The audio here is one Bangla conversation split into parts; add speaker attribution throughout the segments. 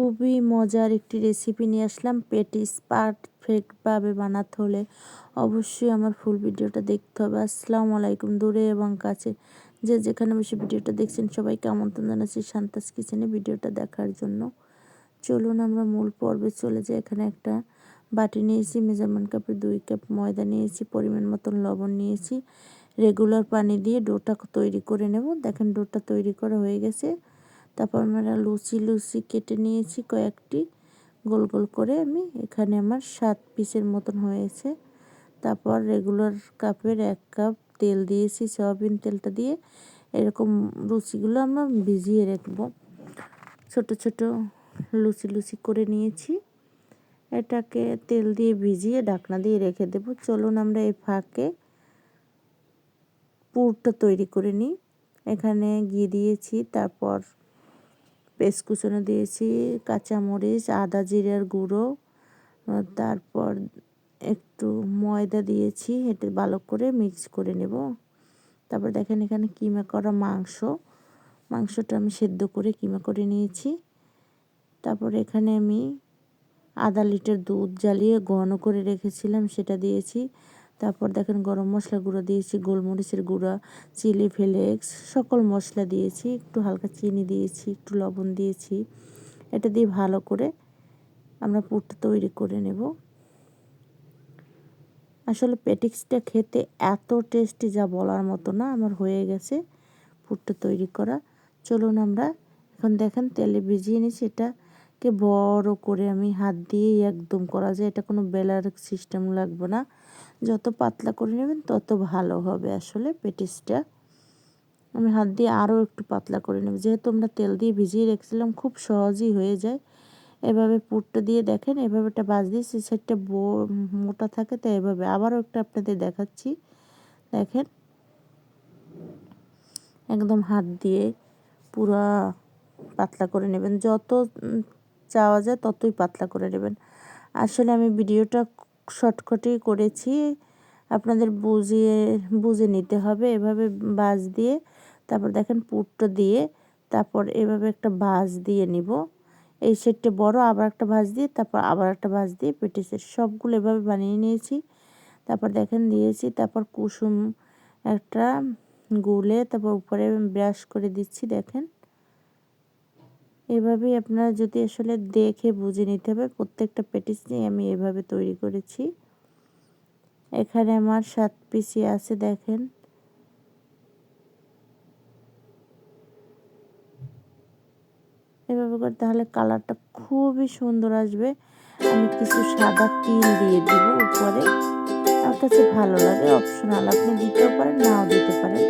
Speaker 1: খুবই মজার একটি রেসিপি নিয়ে আসলাম। পেটিস পারফেক্টভাবে বানাতে হলে অবশ্যই আমার ফুল ভিডিওটা দেখতে হবে। আসসালামু আলাইকুম দূরে এবং কাছে। যে যেখানে বসে ভিডিওটা দেখছেন, সবাইকে আমন্ত্রণ জানাচ্ছি শান্তাস কিচেনে ভিডিওটা দেখার জন্য। চলুন আমরা মূল পর্বে চলে যাই। এখানে একটা বাটি নিয়েছি, মেজারমেন্ট কাপে দুই কাপ ময়দা নিয়েছি, পরিমাণ মতন লবণ নিয়েছি। রেগুলার পানি দিয়ে ডোটা তৈরি করে নেব। দেখেন ডোটা তৈরি করা হয়ে গেছে। তারপর আমরা লুচি লুচি কেটে নিয়েছি কয়েকটি। গোল গোল করে আমি এখানে আমার সাত পিসের মতন হয়েছে। তারপর রেগুলার কাপের এক কাপ তেল দিয়েছি, সয়াবিন তেলটা দিয়ে। এরকম লুচিগুলো আমরা ভিজিয়ে রাখব। ছোট ছোট লুচি লুচি করে নিয়েছি। এটাকে তেল দিয়ে ভিজিয়ে ঢাকনা দিয়ে রেখে দেব। চলুন আমরা এই ফাঁকে পুরটা তৈরি করে নিই। এখানে ঘি দিয়েছি, তারপর পেস্ট কুচনো দিয়েছি, কাঁচামরিচ, আদা জিরার গুঁড়ো তারপর একটু ময়দা দিয়েছি এটা ভালো করে মিক্স করে নেব। তারপর দেখেন এখানে কিমা করা মাংস, মাংসটা আমি সেদ্ধ করে কিমা করে নিয়েছি। তারপর এখানে আমি আধা লিটার দুধ জ্বালিয়ে ঘন করে রেখেছিলাম, সেটা দিয়েছি। তারপর দেখেন গরম মশলা গুঁড়ো দিয়েছি, গোলমরিচের গুঁড়া, চিলি ফ্লেক্স, সকল মশলা দিয়েছি, একটু হালকা চিনি দিয়েছি, একটু লবণ দিয়েছি। এটা দিয়ে ভালো করে আমরা পুরটা তৈরি করে নেব। আসলে পেটিক্সটা খেতে এত টেস্টি যা বলার মতো না, আমার হয়ে গেছে পুরটা তৈরি করা। চলুন আমরা এখন দেখেন তেলে ভিজিয়ে নিচ্ছি এটাকে বড় করে আমি হাত দিয়েই একদম করা যায়, এটা কোনো বেলার সিস্টেম লাগবে না। যত পাতলা করে নেবেন তত ভালো হবে আসলে পেটিসটা। আমি হাত দিয়ে আরও একটু পাতলা করে নেব। যেহেতু আমরা তেল দিয়ে ভিজিয়ে রেখেছিলাম, খুব সহজই হয়ে যায়। এভাবে পুরটা দিয়ে দেখেন, এভাবে একটা বাজ দিয়ে সে সাইডটা মোটা থাকে, তাই এভাবে আবারও একটা আপনাদের দেখাচ্ছি। দেখেন, একদম হাত দিয়ে পুরা পাতলা করে নেবেন। যত চাওয়া যায় ততই পাতলা করে নেবেন। আসলে আমি ভিডিওটা শর্টকাটেই করেছি। আপনাদের বুঝিয়ে, বুঝে নিতে হবে। এভাবে বাজ দিয়ে, তারপর দেখেন পুরটা দিয়ে, তারপর এভাবে একটা ভাজ দিয়ে নিব। এই সেটটা বড়, আবার একটা ভাজ দিয়ে, তারপর আবার একটা ভাজ দিয়ে পেটিসের সবগুলো এভাবে বানিয়ে নিয়েছি। তারপর দেখেন দিয়েছি, তারপর কুসুম একটা গুলে, তারপর উপরে ব্রাশ করে দিচ্ছি, দেখেন। এভাবেই আপনারা যদি আসলে দেখে বুঝে নিতে হবে, প্রত্যেকটা পেটিস নিয়ে আমি এভাবে তৈরি করেছি। এখানে আমার সাত পিসি আছে, দেখেন। এভাবে করে তাহলে কালারটা খুবই সুন্দর আসবে। আমি কিছু সাদা তিল দিয়ে দিব উপরে। আমার কাছে ভালো লাগে অপশনাল আপনি দিতেও পারেন, নাও দিতে পারেন।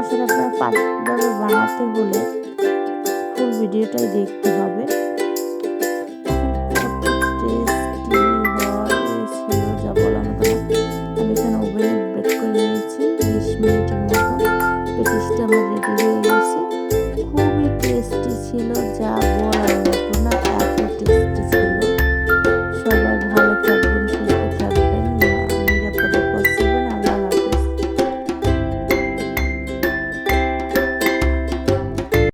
Speaker 1: আসলে আপনার পাতভাবে বানাতে হলে ভিডিওটাই দেখতে হবে।